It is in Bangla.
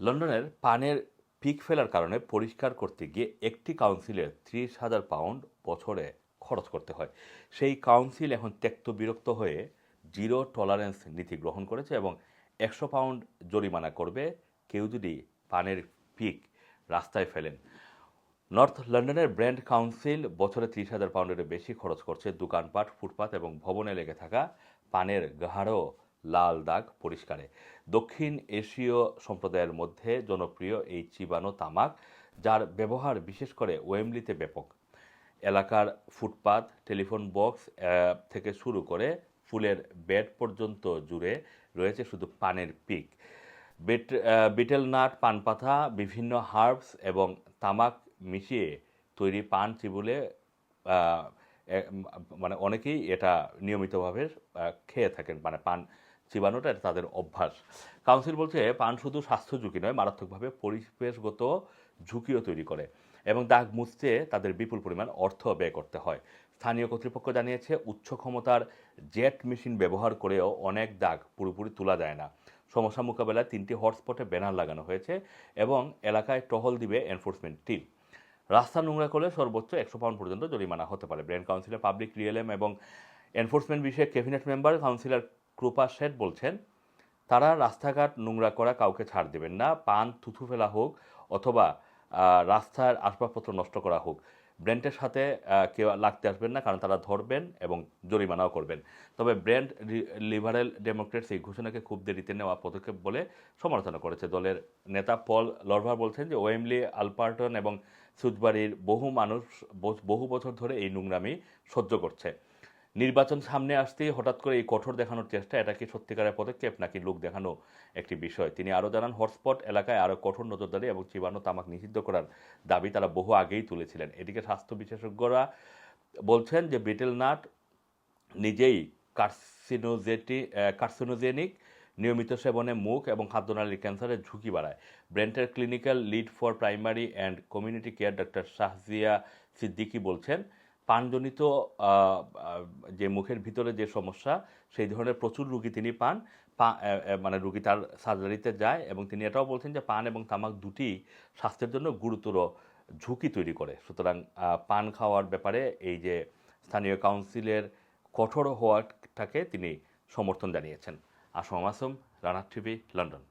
লন্ডনের পানের পিক ফেলার কারণে পরিষ্কার করতে গিয়ে একটি কাউন্সিলের ত্রিশ হাজার পাউন্ড বছরে খরচ করতে হয়। সেই কাউন্সিল এখন ত্যক্ত বিরক্ত হয়ে জিরো টলারেন্স নীতি গ্রহণ করেছে এবং একশো পাউন্ড জরিমানা করবে। কেউ যদি পানের পিক রাস্তায় ফেলেন। নর্থ লন্ডনের ব্র্যান্ড কাউন্সিল বছরে ত্রিশ হাজার পাউন্ডের বেশি খরচ করছে। দোকানপাট, ফুটপাত এবং ভবনে লেগে থাকা পানের গাঢ় লাল দাগ পরিষ্কারে। দক্ষিণ এশীয় সম্প্রদায়ের মধ্যে জনপ্রিয় এই চিবানো তামাক, যার ব্যবহার বিশেষ করে ওয়েমলিতে ব্যাপক। এলাকার ফুটপাত, টেলিফোন বক্স থেকে শুরু করে ফুলের বেড পর্যন্ত জুড়ে রয়েছে শুধু পানের পিক। বিট বিটেল নাট পান পাতা বিভিন্ন হার্বস এবং তামাক মিশিয়ে তৈরি পান চিবুলে মানে অনেকেই এটা নিয়মিতভাবে খেয়ে থাকেন মানে পান চিবানোটা তাদের অভ্যাস। কাউন্সিল বলছে, পান শুধু স্বাস্থ্য ঝুঁকি নয়, মারাত্মকভাবে পরিবেশগত ঝুঁকিও তৈরি করে এবং দাগ মুছতে তাদের বিপুল পরিমাণ অর্থ ব্যয় করতে হয়। স্থানীয় কর্তৃপক্ষ জানিয়েছে, উচ্চ ক্ষমতার জেট মেশিন ব্যবহার করেও অনেক দাগ পুরোপুরি তোলা যায় না। সমস্যা মোকাবেলায় তিনটি হটস্পটে ব্যানার লাগানো হয়েছে এবং এলাকায় টহল দিবে এনফোর্সমেন্ট টিম। রাস্তা নোংরা করলে সর্বোচ্চ একশো পাউন্ড পর্যন্ত জরিমানা হতে পারে। ব্র্যান্ড কাউন্সিলের পাবলিক রিয়েলএম এবং এনফোর্সমেন্ট বিষয়ে ক্যাবিনেট মেম্বার, কাউন্সিলর কৃপা শেঠ বলছেন, তারা রাস্তাঘাট নোংরা করা কাউকে ছাড় দেবেন না, পান, থুথু ফেলা হোক অথবা রাস্তার আসবাবপত্র নষ্ট করা হোক। ব্র্যান্ডের সাথে কেউ লাগতে আসবেন না, কারণ তারা ধরবেন এবং জরিমানাও করবেন। তবে ব্র্যান্ড লিবারেল ডেমোক্রেটস এই ঘোষণাকে খুব দেরিতে নেওয়া পদক্ষেপ বলে সমালোচনা করেছে দলের নেতা পল লরভার বলছেন যে, ওয়েমলি, আলপার্টন এবং সুজবাড়ির বহু মানুষ, বহু বছর ধরে এই নোংরামি সহ্য করছে। নির্বাচন সামনে আসতেই হঠাৎ করে এই কঠোর দেখানোর চেষ্টা, এটা কি সত্যিকারের পদক্ষেপ নাকি লোক দেখানো একটি বিষয়? তিনি আরও জানান, হটস্পট এলাকায় আরও কঠোর নজরদারি এবং চিবানো তামাক নিষিদ্ধ করার দাবি তারা বহু আগেই তুলেছিলেন। এদিকে স্বাস্থ্য বিশেষজ্ঞরা বলছেন যে বিটেল নাট নিজেই কার্সিনোজেটি কার্সিনোজেনিক নিয়মিত সেবনে মুখ এবং খাদ্যনালীর ক্যান্সারের ঝুঁকি বাড়ায়। ব্রেন্টের clinical lead for primary and community care doctor Shahzia Siddiqui বলছেন পানজনিত যে মুখের ভিতরে যে সমস্যা, সেই ধরনের প্রচুর রুগী তিনি পান। মানে রুগী তার সার্জারিতে যায় এবং তিনি এটাও বলছেন যে পান এবং তামাক দুটি স্বাস্থ্যের জন্য গুরুতর ঝুঁকি তৈরি করে। সুতরাং পান খাওয়ার ব্যাপারে এই যে স্থানীয় কাউন্সিলের কঠোর হওয়াটাকে তিনি সমর্থন জানিয়েছেন। আসম আসম, রানার টিভি, লন্ডন।